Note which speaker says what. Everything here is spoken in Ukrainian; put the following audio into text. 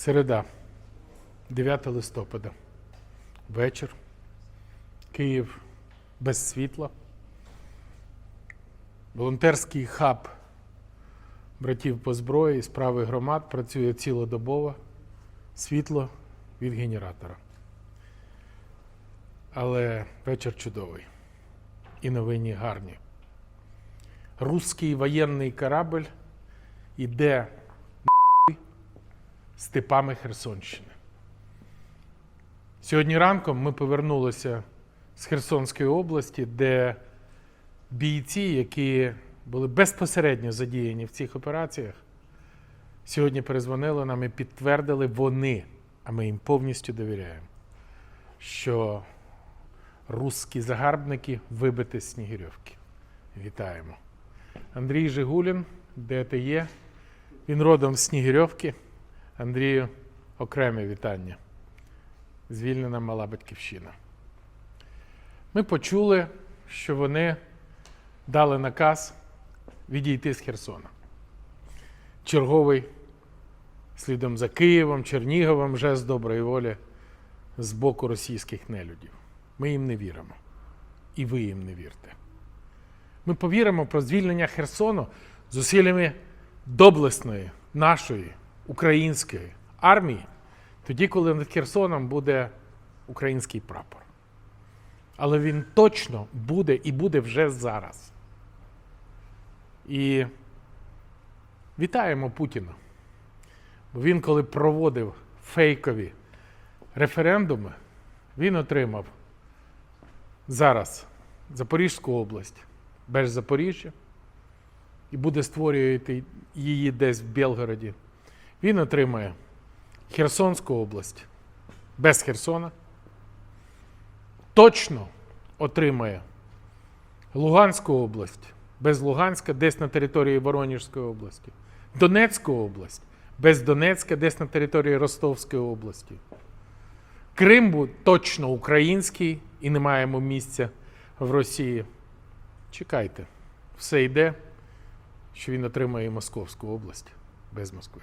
Speaker 1: Середа, 9 листопада. Вечір. Київ без світла. Волонтерський хаб братів по зброї, справи громад працює цілодобово. Світло від генератора. Але вечір чудовий. І новині гарні. Руський воєнний корабль іде степами Херсонщини. Сьогодні ранком ми повернулися з Херсонської області, де бійці, які були безпосередньо задіяні в цих операціях, сьогодні перезвонили нам і підтвердили вони, а ми їм повністю довіряємо, що русські загарбники вибити з Снігирьовки. Вітаємо. Андрій Жигулін, де ти є? Він родом з Снігирьовки. Андрію, окреме вітання. Звільнена мала батьківщина. Ми почули, що вони дали наказ відійти з Херсона. Черговий, слідом за Києвом, Черніговом, жест доброї волі з боку російських нелюдів. Ми їм не віримо. І ви їм не вірте. Ми повіримо про звільнення Херсону зусиллями доблесної нашої української армії, тоді, коли над Херсоном буде український прапор. Але він точно буде і буде вже зараз. І вітаємо Путіна. Бо він, коли проводив фейкові референдуми, він отримав зараз Запорізьку область без Запоріжжя і буде створювати її десь в Білгороді. Він отримає Херсонську область без Херсона. Точно отримає Луганську область без Луганська, десь на території Воронежської області, Донецьку область без Донецька, десь на території Ростовської області. Крим точно український і не маємо місця в Росії. Чекайте, все йде, що він отримає Московську область без Москви.